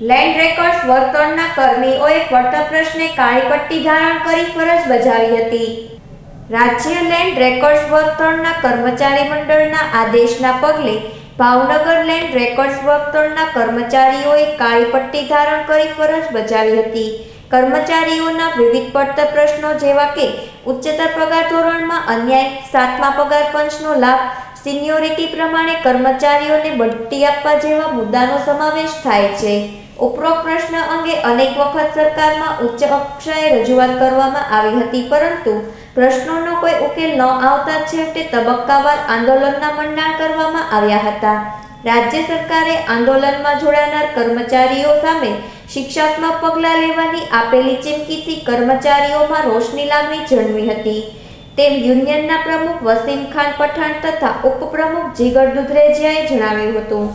Land records વર્તણના કર્મીઓએ પડતર પ્રશ્ને કાળી પટ્ટી ધારણ કરી ફરજ બજાવી હતી. રાજ્ય લેન્ડ રેકોર્ડ્સ વર્તણના કર્મચારી મંડળના આદેશના પગલે ભાવનગર લેન્ડ રેકોર્ડ્સ વર્તણના કર્મચારીઓએ કાળી પટ્ટી ધારણ કરી ફરજ બજાવી હતી. કર્મચારીઓના વિવિધ પડતર પ્રશ્નો જેવા કે ઉચ્ચતર પગાર ધોરણમાં અન્યાય, સાતમા પગાર પંચનો લાભ, સિનિયોરિટી પ્રમાણે કર્મચારીઓને બઢતી આપવા જેવા મુદ્દાનો સમાવેશ થાય છે. ઉપરોક્ત પ્રશ્ન અંગે અનેક વખત સરકારમાં ઉચ્ચ કક્ષાએ રજૂઆત કરવામાં આવી હતી, પરંતુ પ્રશ્નોનો કોઈ ઉકેલ ન આવતા છેવટે તબક્કાવાર આંદોલનના મંડાણ કરવામાં આવ્યા હતા. રાજ્ય સરકારે આંદોલનમાં જોડાનાર કર્મચારીઓ સામે શિક્ષાત્મક પગલાં લેવાની આપેલી ચીમકીથી કર્મચારીઓમાં રોષની લાગણી જન્મી હતી. તેમ યુનિયનના પ્રમુખ વસીમ ખાન પઠાણ તથા ઉપપ્રમુખ જીગર દુધરેજિયાએ જણાવ્યું હતું.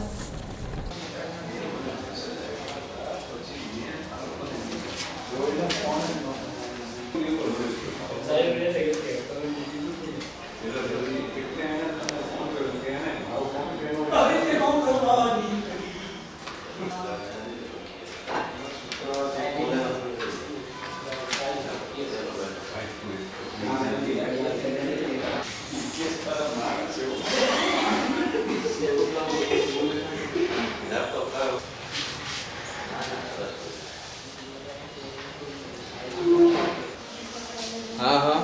હા હા.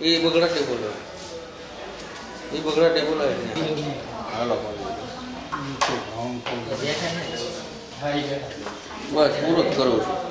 એ બગડા ટેબલ એ બગડા ટેબલ હાલો બસ પૂરો જ કરું છું.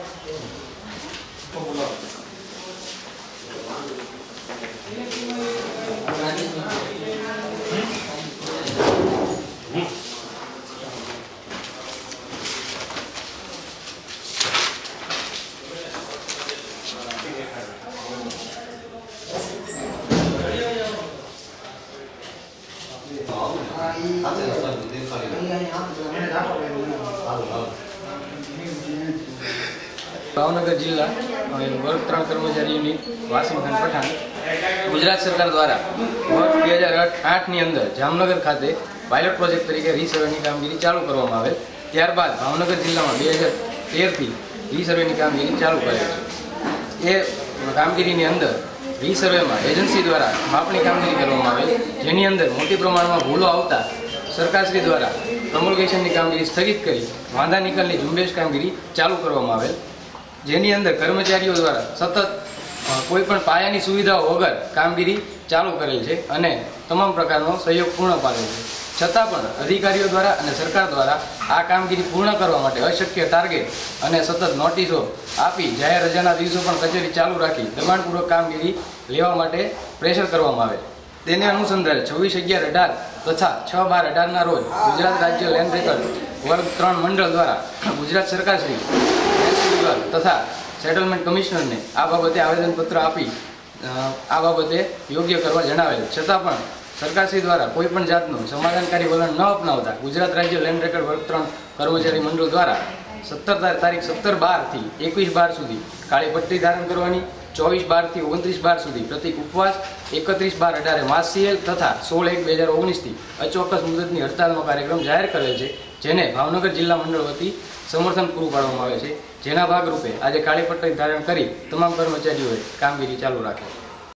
ભાવનગર જિલ્લા વર્ગ ત્રણ કર્મચારી યુનિટ વાસીમ પઠાણ. ગુજરાત સરકાર દ્વારા વર્ષ બે હજાર આઠની અંદર જામનગર ખાતે પાયલોટ પ્રોજેક્ટ તરીકે રીસર્વેની કામગીરી ચાલુ કરવામાં આવેલ. ત્યારબાદ ભાવનગર જિલ્લામાં બે હજાર તેરથી રીસર્વેની કામગીરી ચાલુ કરેલ છે. એ કામગીરીની અંદર રીસર્વેમાં એજન્સી દ્વારા માપણી કામગીરી કરવામાં આવેલ, જેની અંદર મોટી પ્રમાણમાં ભૂલો આવતા સરકારશ્રી દ્વારા પ્રમોલગેશનની કામગીરી સ્થગિત કરી, વાંધા નિકાલની ઝુંબેશ કામગીરી ચાલુ કરવામાં આવેલ, જેની અંદર કર્મચારીઓ દ્વારા સતત અ, કોઈ પણ પાયાની સુવિધાઓ વગર કામગીરી ચાલુ કરેલ છે અને તમામ પ્રકારનો સહયોગ પૂર્ણ પાડેલ છે. છતાં પણ અધિકારીઓ દ્વારા અને સરકાર દ્વારા આ કામગીરી પૂર્ણ કરવા માટે અશક્ય ટાર્ગેટ અને સતત નોટિસો આપી જાહેર રજાના દિવસો પણ કચેરી ચાલુ રાખી દબાણપૂર્વક કામગીરી લેવા માટે પ્રેશર કરવામાં આવે તેને અનુસંધાને છવ્વીસ અગિયાર અઢાર તથા છ બાર અઢારના રોજ ગુજરાત રાજ્ય લેન્ડ રેકર્ડ વર્ગ ત્રણ મંડળ દ્વારા ગુજરાત સરકારશ્રી શ્રી તથા સેટલમેન્ટ કમિશનરને આ બાબતે આવેદનપત્ર આપી આ બાબતે યોગ્ય કરવા જણાવેલ. છતાં પણ સરકારશ્રી દ્વારા કોઈ પણ જાતનું સમાધાનકારી વલણ ન અપનાવતા ગુજરાત રાજ્ય લેન્ડ રેકર્ડ વર્ગ કર્મચારી મંડળ દ્વારા સત્તર તારીખ સત્તર બારથી એકવીસ બાર સુધી કાળી પટ્ટી ધારણ કરવાની, ચોવીસ બારથી ઓગણત્રીસ બાર સુધી પ્રતિક ઉપવાસ, એકત્રીસ બાર અઢારે માસ તથા સોળ એક બે હજાર ઓગણીસથી અચોક્કસ મુદતની હડતાલનો કાર્યક્રમ જાહેર કરેલ છે. જેને ભાવનગર જિલ્લા મંડળ વતી સમર્થન પૂરું પાડવામાં આવે છે. જેના ભાગરૂપે આજે કાળી ધારણ કરી તમામ કર્મચારીઓએ કામગીરી ચાલુ રાખી.